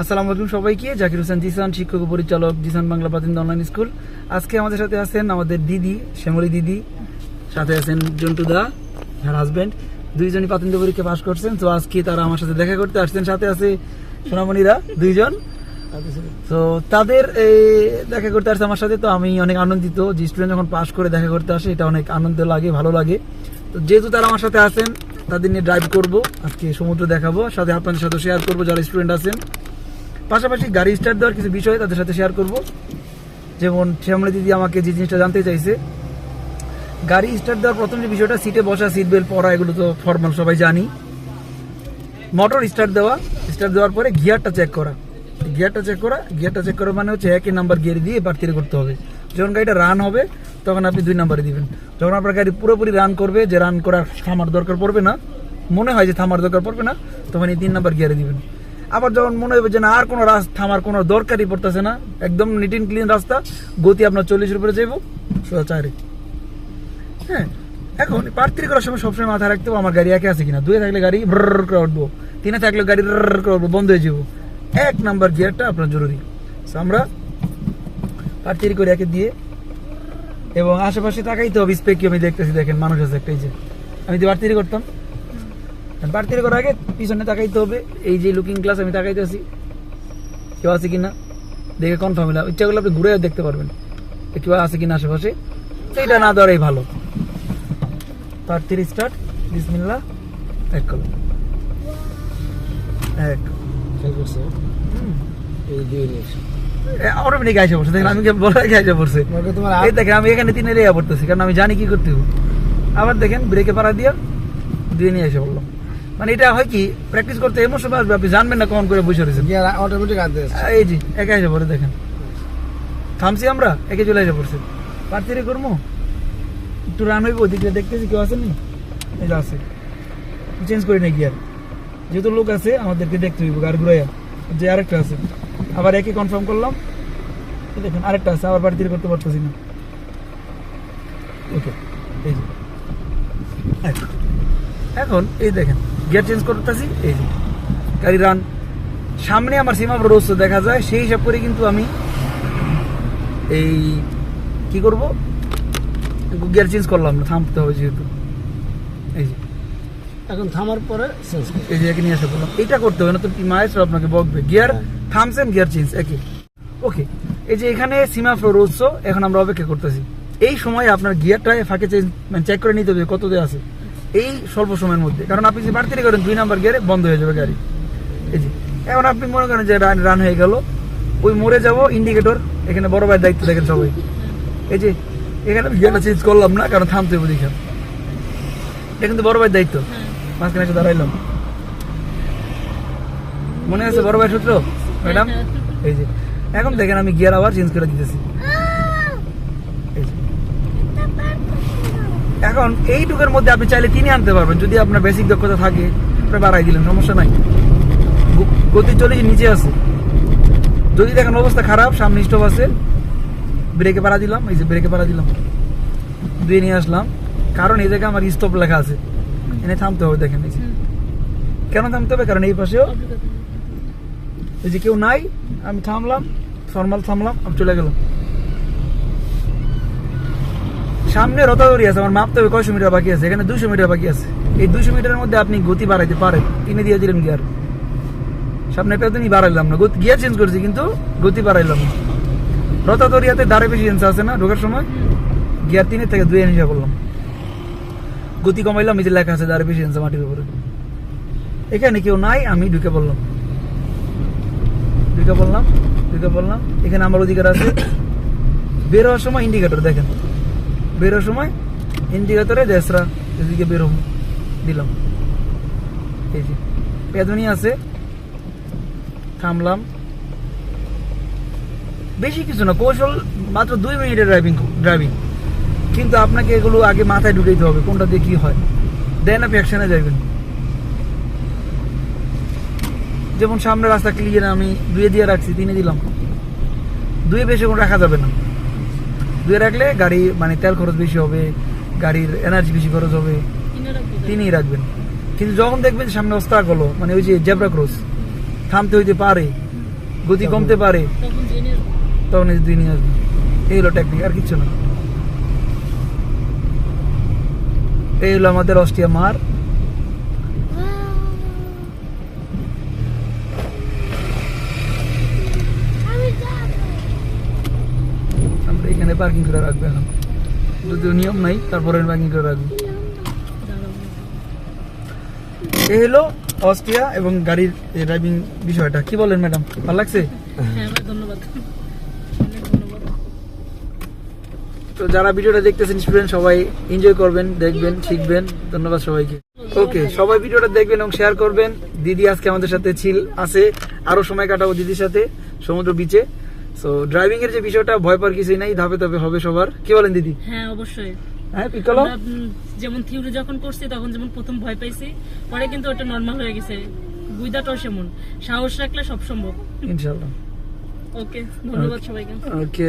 আসসালামু আলাইকুম সবাইকে। জাকির হোসেন জিসান, শিক্ষক পরিচালক জিসান বাংলা প্রাথমিক অনলাইন স্কুল আজকে আমাদের সাথে আছেন আমাদের দিদি, শ্যামলী দিদি। সাথে আছেন জন্টু দা আর হাজবেন্ড দুইজনই প্রাথমিক পরীক্ষা পাশ করছেন, তো আজকে তারা আমার সাথে দেখা করতে আসছেন। সাথে আছে সোনামণিরা দুইজন। তো তাদের দেখা করতে আসছে আমার সাথে, তো আমি অনেক আনন্দিত যে স্টুডেন্ট যখন পাশ করে দেখা করতে আসে, এটা অনেক আনন্দ লাগে, ভালো লাগে। তো যেহেতু তারা আমার সাথে আছেন, তাদের নিয়ে ড্রাইভ করব, আজকে সমুদ্র দেখাবো, সাথে আপনাদের সাথে শেয়ার করব, যারা স্টুডেন্ট আছেন। পাশাপাশি গাড়ি স্টার্ট দেওয়ার কিছু বিষয় তাদের সাথে শেয়ার করব। যেমন শ্যামলী দিদি আমাকে যে জিনিসটা জানতে চাইছে, গাড়ি স্টার্ট দেওয়ার প্রথম যে বিষয়টা সিটে বসা সিট বেল্ট পরা, এগুলো তো ফর্মাল সবাই জানি। মোটর স্টার্ট দেওয়া স্টার্ট দেওয়ার পরে গিয়ারটা চেক করা। গিয়ারটা চেক করা গিয়ারটা চেক করা মানে হচ্ছে একই নাম্বার গিয়ার দিয়ে বাড়তিরে করতে হবে। যখন গাড়িটা রান হবে, তখন আপনি দুই নাম্বারে দিবেন। যখন আপনার গাড়ি পুরোপুরি রান করবে, যে রান করার থামার দরকার পড়বে না, মনে হয় যে থামার দরকার পড়বে না, তখন এই তিন নাম্বার গিয়ারে দিবেন। আবার যখন মনে হবে যে না, আর কোনো রাস্তা থামার কোনো দরকারই পড়তেছে না, একদম নিট অ্যান্ড ক্লিন রাস্তা, গতি আপনার চল্লিশের উপরে যাইব। সোজা চারে হ্যাঁ এখন পার্থির করার সময় সবসময় মাথায় রাখতে হবে, আমার গাড়ি একে আছে কিনা। দুয়ে থাকলে গাড়ি ব্রর করে উঠবো। তিনে থাকলে গাড়ি ব্রর করে উঠবো, বন্ধ হয়ে যাব এক নাম্বার গিয়ারটা আপনার জরুরি। আমরা পার্থির করে একে দিয়ে এবং আশেপাশে তাকাইতে হবে স্পেক আমি দেখতেছি, দেখেন মানুষ আছে একটাই যে। আমি তো বাড়তিরি করতাম। বাড়তিরি করার আগে পিছনে তাকাইতে হবে। এই যে লুকিং গ্লাস আমি তাকাইতে তাকাইতেছি কেউ আছে কিনা? দেখে কনফার্ম হলাম ইচ্ছা করলে আপনি ঘুরে দেখতে পারবেন। কেউ আছে কিনা আশেপাশে? তো এটা না দেওয়াই ভালো। পার্থির স্টার্ট বিসমিল্লা এক কলম। এক। এই দুই অটোমেটিক আইসা পড়ছে। দেখেন আমি কি বলা আইসা পড়ছে। এই দেখেন আমি এখানে তিনে রেয়া পড়তেছি। কারণ আমি জানি কি করতে হবে। আবার দেখেন ব্রেকে পাড়া দিয়া দুই নিয়ে এসে বললাম মানে এটা হয় কি প্র্যাকটিস করতে এমন সময় আসবে আপনি জানবেন না কখন করে বসে রয়েছেন। অটোমেটিক হাতে এই জি একা এসে পড়ে দেখেন। থামছি আমরা একে চলে এসে পড়ছে। পার্থিরে করব একটু রান হইব ওদিকে দেখতেছি কেউ আসেনি এই আছে। চেঞ্জ করি না গিয়ার যেহেতু লোক আছে আমাদেরকে দেখতে হইব গাড়ি ঘুরাইয়া। যে আরেকটা আছে। আবার একে কনফার্ম করলাম। দেখেন আরেকটা আছে আবার বাড়িতে করতে পারতেছি না। ওকে এই যে। এখন এই দেখেন। গিয়ার চেঞ্জ করতেছি এই যে গাড়ি রান সামনে আমার সীমা রোজ দেখা যায় সেই হিসাব করে কিন্তু আমি এই কি করব? গিয়ার চেঞ্জ করলাম না থামতে হবে যেহেতু। এই যে। এখন থামার পরে এই যে একে নিয়ে আসা বললাম এটা করতে হবে না তো মায়ের আপনাকে বকবে। গিয়ার থামছেন গিয়ার চেঞ্জ একই ওকে এই যে এখানে সীমা রোজ এখন আমরা অপেক্ষা করতেছি। এই সময় আপনার গিয়ারটা ফাঁকে চেঞ্জ মানে চেক করে নিতে হবে কত দিয়ে আছে। এই স্বল্প সময়ের মধ্যে। কারণ আপনি যে বাড়তি করেন দুই নাম্বার গিয়ারে বন্ধ হয়ে যাবে গাড়ি। এই যে এখন আপনি মনে করেন যে রান রান হয়ে গেল। ওই মরে যাব ইন্ডিকেটর এখানে বড় ভাইয়ের দায়িত্ব দেখেন সবাই। এই যে এখানে গিয়ারটা চেঞ্জ করলাম না কারণ থামতে হবে দেখেন এটা কিন্তু বড় ভাইয়ের দায়িত্ব। মাঝখানে এসে দাঁড়াইলাম। মনে আছে বড় ভাই সূত্র? ম্যাডাম? এই যে এখন দেখেন আমি গিয়ার আবার চেঞ্জ করে দিতেছি এই যে। এখন এইটুকের মধ্যে আপনি চাইলে তিনি আনতে পারবেন যদি আপনার বেসিক দক্ষতা থাকে আপনি বাড়াই দিলেন সমস্যা নাই। গতি চলে নিচে আছে। যদি দেখেন অবস্থা খারাপ সামনে স্টপ আছে ব্রেকে পাড়া দিলাম এই যে ব্রেকে পাড়া দিলাম দিয়ে নিয়ে আসলাম। কারণ এই জায়গায় আমার স্টপ লেখা আছে। এনে থামতে হবে দেখেন এই যে। কেন থামতে হবে? কারণ এই পাশেও এই যে কেউ নাই আমি থামলাম ফর্মাল থামলাম আমি চলে গেলাম। সামনে রতাদড়ি আছে, আমার মাপতে হবে কয়শো মিটার বাকি আছে, এখানে দুশো মিটার বাকি আছে। এই দুশো মিটারের মধ্যে আপনি গতি বাড়াইতে পারেন কিনে দিয়ে দিলেন গিয়ার। সামনে পেতনি বাড়াইলাম না, গতি গিয়ার চেঞ্জ করছি, কিন্তু গতি বাড়াইলাম না। রতাদড়িয়াতে দাঁড়ে বেশি চেঞ্জ আছে না, ঢোকার সময়? গিয়ার তিনের থেকে দুই হিসাব করলাম। গতি কমাইলাম, এই যে লেখা আছে, দাঁড়ে বেশি চেঞ্জ মাটির উপরে। এখানে কেউ নাই, আমি ঢুকে পড়লাম। ঢুকে পড়লাম ঢুকে পড়লাম। এখানে আমার অধিকার আছে। বের হওয়ার সময় ইন্ডিকেটর দেখেন। বের হওয়ার সময় ইন্ডিকেটরে দেশরা এদিকে বের দিলাম। এই যে আছে, থামলাম। বেশি কিছু না, কৌশল মাত্র দুই মিনিটের ড্রাইভিং ড্রাইভিং কিন্তু আপনাকে এগুলো আগে মাথায় ঢুকাইতে হবে, কোনটা দিয়ে কি হয়। দেন আপনি অ্যাকশনে যাবেন যেমন সামনে রাস্তা ক্লিয়ার আমি দুয়ে দিয়ে রাখছি, তিনে দিলাম। দুয়ে বেশি রাখা যাবে না। দুয়ে রাখলে গাড়ি মানে তেল খরচ বেশি হবে গাড়ির এনার্জি বেশি খরচ হবে। তিনিই রাখবেন। কিন্তু যখন দেখবেন সামনে অস্তা গেলো মানে ওই যে জেব্রা ক্রস থামতে হইতে পারে গতি কমতে পারে তখন দুই নিয়ে আসবে এই হলো টেকনিক আর কিচ্ছু না। এই হলো আমাদের অস্ট্রিয়া মার আমরা এখানে পার্কিং করে রাখব এখন। যদিও নিয়ম নাই তারপরে পার্কিং করে রাখব। এই হলো অস্ট্রিয়া এবং গাড়ির ড্রাইভিং বিষয়টা। কি বলেন ম্যাডাম ভালো লাগছে? হ্যাঁ ধন্যবাদ। তো যারা ভিডিওটা দেখতেছেন স্টুডেন্ট সবাই এনজয় করবেন দেখবেন শিখবেন। ধন্যবাদ সবাইকে। ওকে সবাই ভিডিওটা দেখবেন এবং শেয়ার করবেন। দিদি আজকে আমাদের সাথে ছিল আছে। আরও সময় কাটাবো দিদির সাথে সমুদ্র বিচে সো ড্রাইভিং এর যে বিষয়টা ভয় পাওয়ার কিছুই নাই ধাপে ধাপে হবে সবার। কি বলেন দিদি? হ্যাঁ অবশ্যই। হ্যাঁ পিকলো যেমন থিওরি যখন করছি তখন যেমন প্রথম ভয় পাইছি পরে কিন্তু ওটা নর্মাল হয়ে গেছে। বুঝদাটাও সেমন। সাহস রাখলে সব সম্ভব। ইনশাল্লাহ। ওকে ধন্যবাদ সবাইকে। ওকে